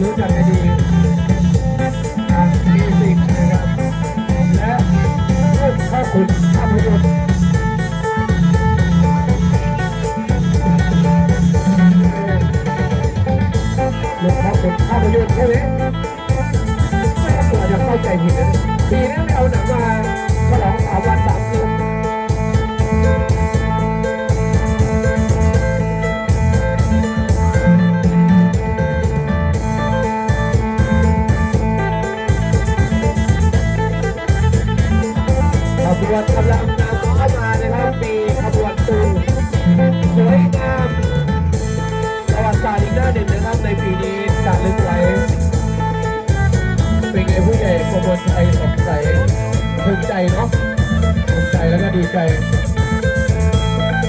รู้จักกันดีทางมิวสิกนะครับ และลูกพ่อคุณภาพยนตร์ลูกพ่อคุณภาพยนตร์ใช่ไหมไม่ควจะเข้าใจผิดนะปีนี้ไม่เอาหนังมาฉลองสามวันสาม ปีขบวนตูสวยงามประวัติศาสตร์อีกหน้าหนึ่งนะครับในปีนี้การลึกไว้เป็นไงผู้ใหญ่กบวนไทยสงสัยภูมิใจเนาะภูมิใจแล้วก็ดีใจ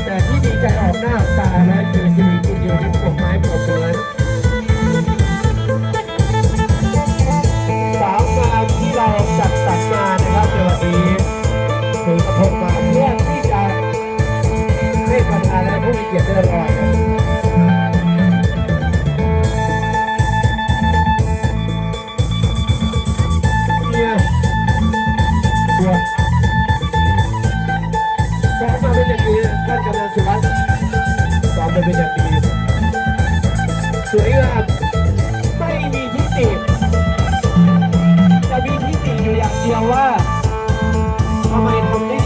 แต่ที่ดีใจออกหน้าตานะคือสิริกินอยู่ที่ เป็นอย่างดีสวยงามไม่มีทิฏฐิจะมีทิฏฐิอยู่อย่างเดียวว่าทำไมทำได้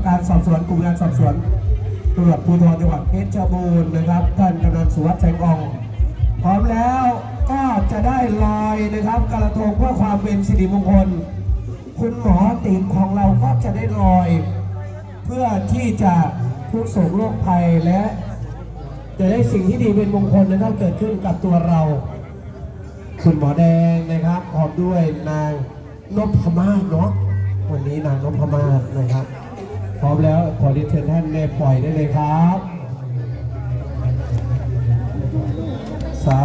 กำกับการสอบสวนกลุ่มงานสอบสวนตำรวจภูธรจังหวัดเพชรบูรณ์นะครับท่านกำนันสุวัสดิ์แสงอองพร้อมแล้วก็จะได้ลอยนะครับกระทงเพื่อความเป็นสิริมงคล คุณหมอติ๋มของเราก็จะได้ลอย เพื่อที่จะทุกโศกโรคภัยและ จะได้สิ่งที่ดีเป็นมงคลนะครับเกิดขึ้นกับตัวเรา คุณหมอแดงนะครับพร้อมด้วยนางนพมาศเนาะวันนี้นางนพมาศนะครับ พร้อมแล้วขอเรียนเชิญท่านได้ปล่อยได้เลยครับ สา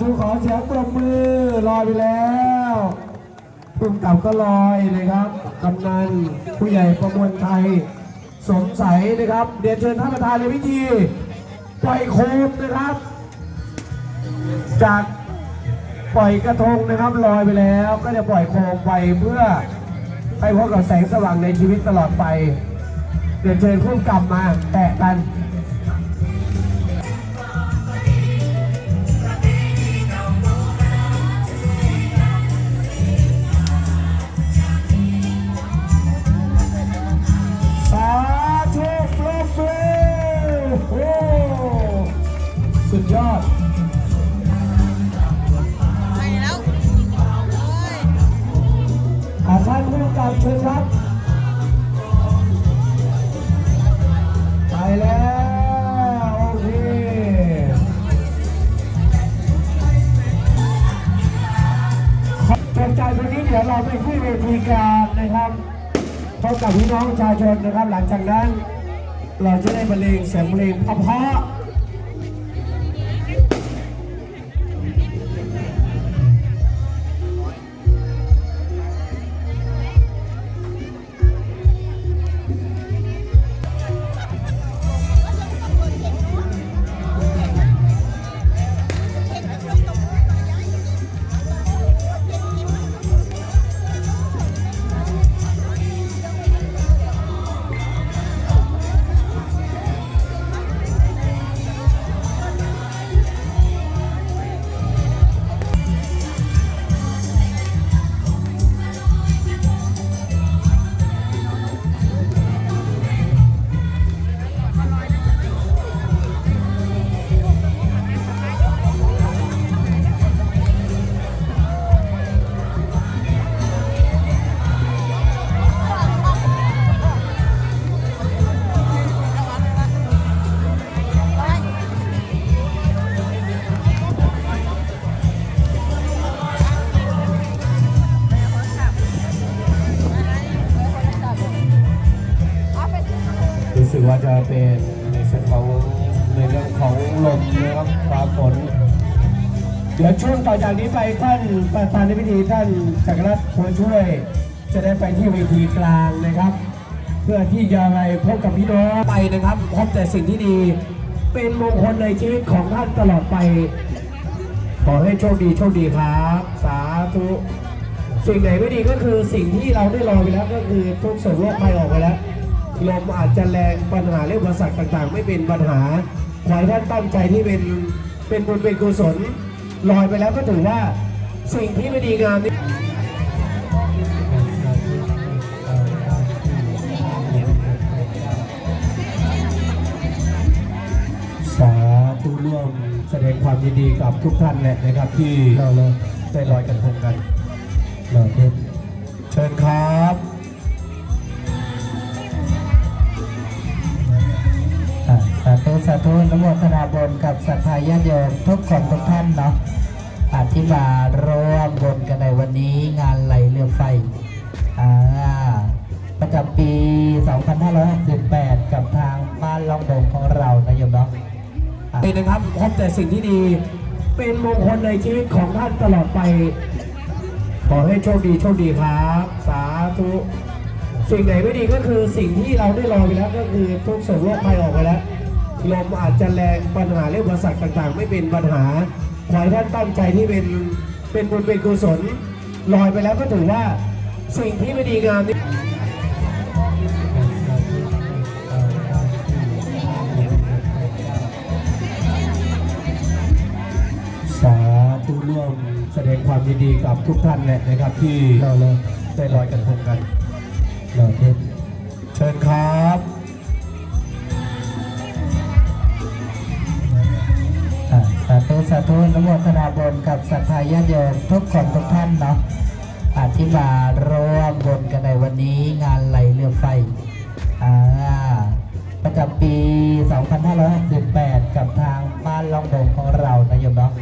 ธุขอเสียงปรบมือลอยไปแล้วปุ่มกับก็ลอยนะครับกำนันผู้ใหญ่ประมวลไทย สมใสยนะครับเรียนเชิญท่านประธานในพิธีปล่อยโคมนะครับ จากปล่อยกระทงนะครับลอยไปแล้ว ก็จะปล่อยโคมไปเพื่อให้พบกับแสงสว่างในชีวิตตลอดไป เรียนเชิญคู่กรรมมาแตะกันสาธุปรบมือโอ้สุดยอดไปแล้วโอ้ยอาท่านผู้กำกับเชิญครับีกลางนะครับพบกับพี่น้องประชาชนนะครับ หลังจากนั้น เราจะได้บรรเลงเสียงเพลงเพราะ ส่วนของในเรื่องของลมนะครับฟ้าฝนเดี๋ยวช่วงต่อจากนี้ไปท่านประธานในพิธีท่านจักรรัตน์ควรช่วย จะได้ไปที่เวทีกลางนะครับ เพื่อที่จะไปพบกับพี่น้องไปนะครับพบแต่สิ่งที่ดีเป็นมงคลในชีวิตของท่านตลอดไป ขอให้โชคดีโชคดีครับ สาธุสิ่งไหนไม่ดีก็คือสิ่งที่เราได้รอไปแล้วก็คือทุกโศกโรคภัยออกไปแล้ว ลมอาจจะแรงปัญหาเรื่องอุปสรรคต่างๆ ไม่เป็นปัญหาขอให้ท่านตั้งใจที่เป็นเป็นบุญเป็นกุศลลอยไปแล้วก็ถือว่าสิ่งที่ไม่ดีงามนี้สาธุร่วมแสดงความยินดีกับทุกท่านแหละนะครับที่เราได้ลอยกระทงกันเราเเชิญครับ สาธุนโมทนาบนกับสัทธาญโยมทุกคนทุกท่านเนาะอาที่มาร่วมบนกันในวันนี้งานไหลเรือไฟอ่าประจำปี 2568 กับทางบ้านลองดงของเรานะโยมเนาะนี่นะครับพบแต่สิ่งที่ดีเป็นมงคลในชีวิตของท่านตลอดไป ขอให้โชคดีโชคดีครับ สาธุสิ่งไหนไม่ดีก็คือสิ่งที่เราได้รอไปแล้วก็คือทุกโศกโรคภัยออกไปแล้ว ลมอาจจะแรงปัญหาเรื่องอุปสรรคต่างๆ ไม่เป็นปัญหาขอให้ท่านตั้งใจที่เป็นเป็นบุญเป็นกุศลลอยไปแล้วก็ถือว่าสิ่งที่ไม่ดีงามนี้สาธุร่วมแสดงความยินดีกับทุกท่านแหละนะครับที่เราเลยได้ลอยกระทงกันโอเคเชิญครับาธุนโมทนาบุญกับสัทธาญาติโยมทุกคนทุกท่านเนาะอาที่มาร่วมบุญกันในวันนี้งานไหลเรือไฟอ่าประจำปี 2568 กับทางบ้านล่องดงของเรานะโยมเนาะ